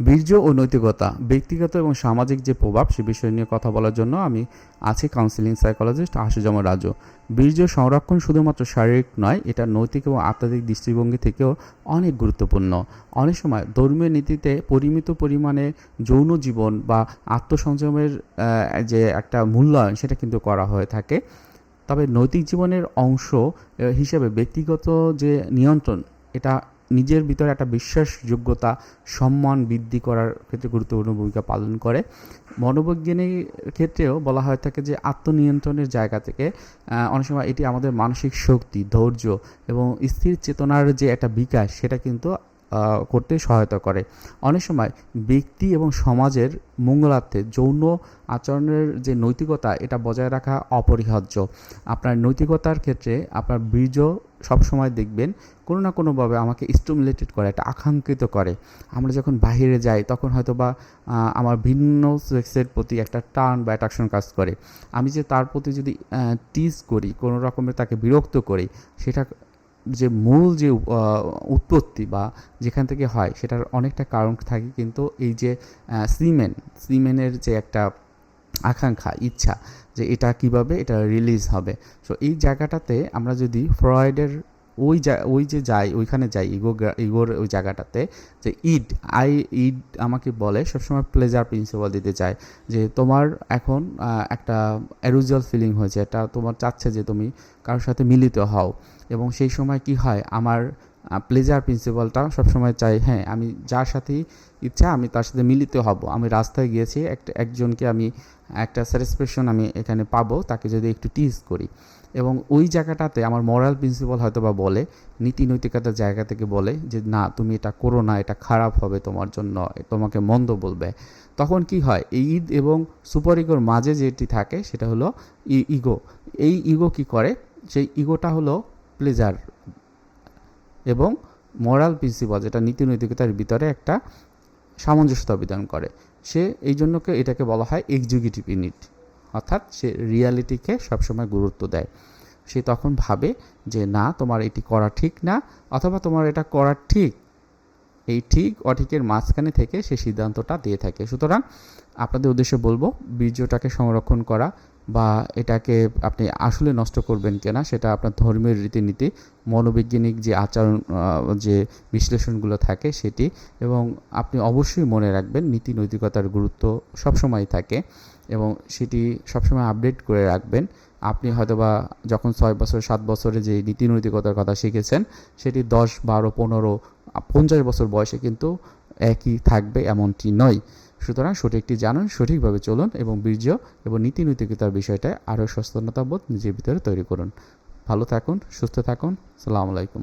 বীর্য ও নৈতিকতা, ব্যক্তিগত এবং সামাজিক যে প্রভাব, সে বিষয় নিয়ে কথা বলার জন্য আমি আছি কাউন্সিলিং সাইকোলজিস্ট আশুজামা রাজু। বীর্য সংরক্ষণ শুধুমাত্র শারীরিক নয়, এটা নৈতিক এবং আত্মাধিক দৃষ্টিভঙ্গি থেকেও অনেক গুরুত্বপূর্ণ। অনেক সময় ধর্মীয় নীতিতে পরিমিত পরিমাণে যৌন জীবন বা আত্মসংযমের যে একটা মূল্যায়ন, সেটা কিন্তু করা হয়ে থাকে। তবে নৈতিক জীবনের অংশ হিসেবে ব্যক্তিগত যে নিয়ন্ত্রণ, এটা নিজের ভিতরে একটা বিশ্বাসযোগ্যতা, সম্মান বৃদ্ধি করার ক্ষেত্রে গুরুত্বপূর্ণ ভূমিকা পালন করে। মনোবৈজ্ঞানিক ক্ষেত্রেও বলা হয়ে থাকে যে, আত্মনিয়ন্ত্রণের জায়গা থেকে অনেক সময় এটি আমাদের মানসিক শক্তি, ধৈর্য এবং স্থির চেতনার যে একটা বিকাশ, সেটা কিন্তু করতে সহায়তা করে। অনেক সময় ব্যক্তি এবং সমাজের মঙ্গলার্থে যৌন আচরণের যে নৈতিকতা, এটা বজায় রাখা অপরিহার্য। আপনার নৈতিকতার ক্ষেত্রে আপনার বীর্য সবসময় দেখবেন, কোনো না কোনোভাবে আমাকে স্টিমুলেটেড করে, একটা আকাঙ্ক্ষিত করে। আমরা যখন বাইরে যাই, তখন হয়তো বা আমার ভিন্ন সেক্সের প্রতি একটা টার্ন বা অ্যাট্রাকশন কাজ করে। আমি যে তার প্রতি যদি টিজ করি, কোনো রকমের তাকে বিরক্ত করি, সেটা যে মূল যে উৎপত্তি বা যেখান থেকে হয় সেটার অনেকটা কারণ থাকে কিন্তু এই যে সিমেন সিমেনের যে একটা আকাঙ্ক্ষা, ইচ্ছা যে এটা কীভাবে, এটা রিলিজ হবে। সো এই জায়গাটাতে আমরা যদি ফ্রয়েডের ওই যা ওই যে যাই, ওইখানে যাই, ইগো ইগোর ওই জায়গাটাতে যে ইড, আই, ইড আমাকে বলে, সবসময় প্লেজার প্রিন্সিপাল দিতে চায় যে তোমার এখন একটা অ্যারুজাল ফিলিং হয়েছে এটা তোমার চাচ্ছে যে তুমি কারোর সাথে মিলিত হও। এবং সেই সময় কি হয়, আমার প্লেজার প্রিন্সিপালটা সবসময় চাই হ্যাঁ আমি যার সাথেই ইচ্ছা, আমি তার সাথে মিলিত হব। আমি রাস্তায় গিয়েছি, একটা, একজনকে আমি একটা স্যাটিসফ্যাকশন আমি এখানে পাবো, তাকে যদি একটু টিজ করি। এবং ওই জায়গাটাতে আমার মরাল প্রিন্সিপাল হয়তো বা বলে, নীতি নৈতিকতার জায়গা থেকে বলে যে, না, তুমি এটা করো না, এটা খারাপ হবে তোমার জন্য, তোমাকে মন্দ বলবে। তখন কি হয়? এই ঈদ এবং সুপার ইগোর মাঝে যেটি থাকে, সেটা হলো ইগো এই ইগো কি করে? সেই ইগোটা হলো প্লেজার এবং মরাল প্রিন্সিপাল যেটা নীতি নৈতিকতার ভিতরে একটা সামঞ্জস্যতা বিধান করে। সে, এই জন্যকে এটাকে বলা হয় এক্সিকিউটিভ ইউনিট অর্থাৎ সে রিয়ালিটিকে সবসময় গুরুত্ব দেয়। সে তখন ভাবে যে, না, তোমার এটি করা ঠিক না, অথবা তোমার এটা করা ঠিক। এই ঠিক, অঠিকের মাঝখানে থেকে সে সিদ্ধান্তটা দিয়ে থাকে। সুতরাং আপনাদের উদ্দেশ্যে বলব, বীর্যটাকে সংরক্ষণ করা বা এটাকে আপনি আসলে নষ্ট করবেন কিনা সেটা আপনার ধর্মীয় রীতিনীতি, মনোবৈজ্ঞানিক যে আচরণ যে বিশ্লেষণগুলো থাকে সেটি এবং আপনি অবশ্যই মনে রাখবেন নীতি নৈতিকতার গুরুত্ব সবসময় থাকে এবং সেটি সবসময় আপডেট করে রাখবেন। আপনি হয়তোবা যখন ছয় বছর, সাত বছরে যে নীতি নৈতিকতার কথা শিখেছেন, সেটি দশ, বারো, পনেরো, পঞ্চাশ বছর বয়সে কিন্তু একই থাকবে, এমনটি নয়। সুতরাং সঠিকটি জানুন, সঠিকভাবে চলুন এবং বীর্য এবং নীতি নৈতিকতার বিষয়টায় আরও সচেতনতাবোধ নিজের ভিতরে তৈরি করুন। ভালো থাকুন, সুস্থ থাকুন, সালামু আলাইকুম।